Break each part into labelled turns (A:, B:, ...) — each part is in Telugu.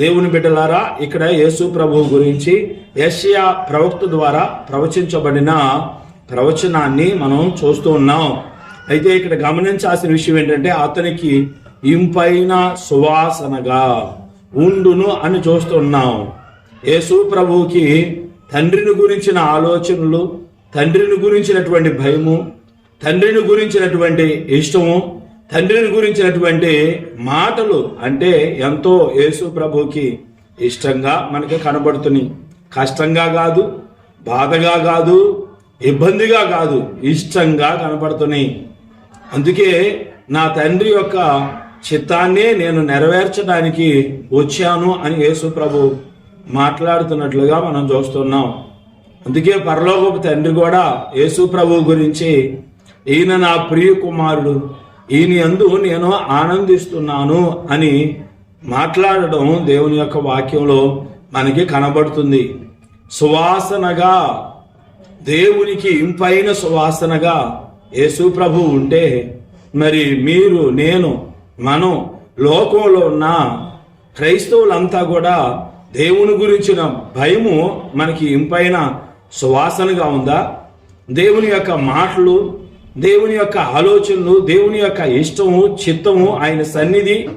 A: దేవుని బిడ్డలారా ఇక్కడ యేసు ప్రభువు గురించి యెషయా ప్రవక్త ద్వారా ప్రవచించబడిన ప్రవచనాన్ని మనం చూస్తూ ఉన్నాం. అయితే ఇక్కడ గమనించాల్సిన విషయం ఏంటంటే అతనికి ఇంపైన సువాసనగా ఉండును అని చూస్తున్నాం యేసు ప్రభువుకి తండ్రిని గురించిన ఆలోచనలు తండ్రిని గురించినటువంటి భయము తండ్రిని గురించినటువంటి ఇష్టము తండ్రిని గురించినటువంటి మాటలు అంటే ఎంతో యేసు ప్రభుకి ఇష్టంగా మనకి కనబడుతున్నాయి. కష్టంగా కాదు బాధగా కాదు ఇబ్బందిగా కాదు ఇష్టంగా కనబడుతున్నాయి. అందుకే నా తండ్రి యొక్క చిత్తాన్నే నేను నెరవేర్చడానికి వచ్చాను అని యేసు ప్రభు మాట్లాడుతున్నట్లుగా మనం చూస్తున్నాం. అందుకే పరలోకపు తండ్రి కూడా యేసు ప్రభు గురించి ఈయన నా ప్రియ కుమారుడు ఈయన అందు నేను ఆనందిస్తున్నాను అని మాట్లాడడం దేవుని యొక్క వాక్యంలో మనకి కనబడుతుంది. సువాసనగా దేవునికి ఇంపైన సువాసనగా యేసు ప్రభు ఉంటే మరి మీరు నేను మనం లోకంలో ఉన్న క్రైస్తవులంతా కూడా దేవుని గురించిన భయము మనకి ఇంపైన సువాసనగా ఉందా? దేవుని యొక్క మాటలు దేవుని యొక్క ఆలోచనలు దేవుని యొక్క ఇష్టము చిత్తము ఆయన సన్నిధి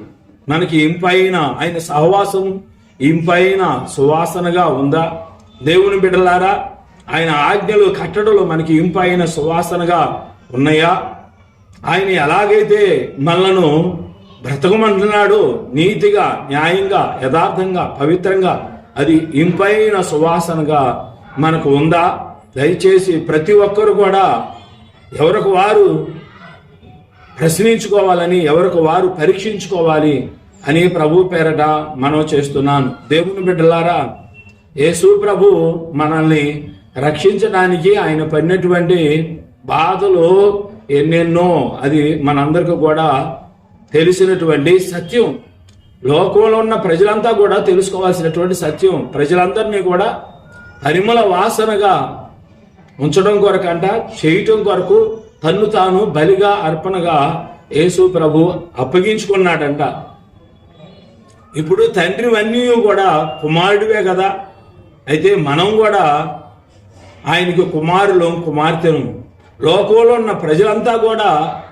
A: మనకి ఇంపైన ఆయన సహవాసము ఇంపైన సువాసనగా ఉందా? దేవుని బిడ్డలారా ఆయన ఆజ్ఞలు కట్టడలు మనకి ఇంపైన సువాసనగా ఉన్నాయా? ఆయన ఎలాగైతే మనలను బ్రతకమంటున్నాడు నీతిగా న్యాయంగా యథార్థంగా పవిత్రంగా అది ఇంపైన సువాసనగా మనకు ఉందా? దయచేసి ప్రతి ఒక్కరు కూడా ఎవరికి వారు ప్రశ్నించుకోవాలని ఎవరికి వారు పరీక్షించుకోవాలి అని ప్రభు పేరట మనం చేస్తున్నాను. దేవుని బిడ్డలారా యేసు ప్రభు మనల్ని రక్షించడానికి ఆయన పడినటువంటి బాధలు ఎన్నెన్నో అది మనందరికీ కూడా తెలిసినటువంటి సత్యం. లోకంలో ఉన్న ప్రజలంతా కూడా తెలుసుకోవాల్సినటువంటి సత్యం. ప్రజలందరినీ కూడా పరిమళ వాసనగా ఉంచడం కొరకంట చేయటం కొరకు తన్ను తాను బలిగా అర్పణగా యేసు ప్రభు అప్పగించుకున్నాడంట. ఇప్పుడు తండ్రివన్నీ కూడా కుమారుడివే కదా. అయితే మనం కూడా ఆయనకి కుమారులు కుమార్తెను లోకంలో ఉన్న ప్రజలంతా కూడా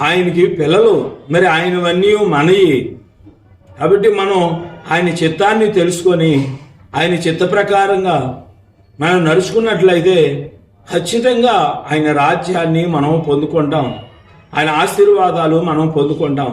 A: ఆయనకి పిల్లలు. మరి ఆయనవన్నీ మనయి. కాబట్టి మనం ఆయన చిత్తాన్ని తెలుసుకొని ఆయన చిత్త ప్రకారంగా మనం నడుచుకున్నట్లయితే ఖచ్చితంగా ఆయన రాజ్యాన్ని మనం పొందుకుంటాం. ఆయన ఆశీర్వాదాలు మనం పొందుకుంటాం.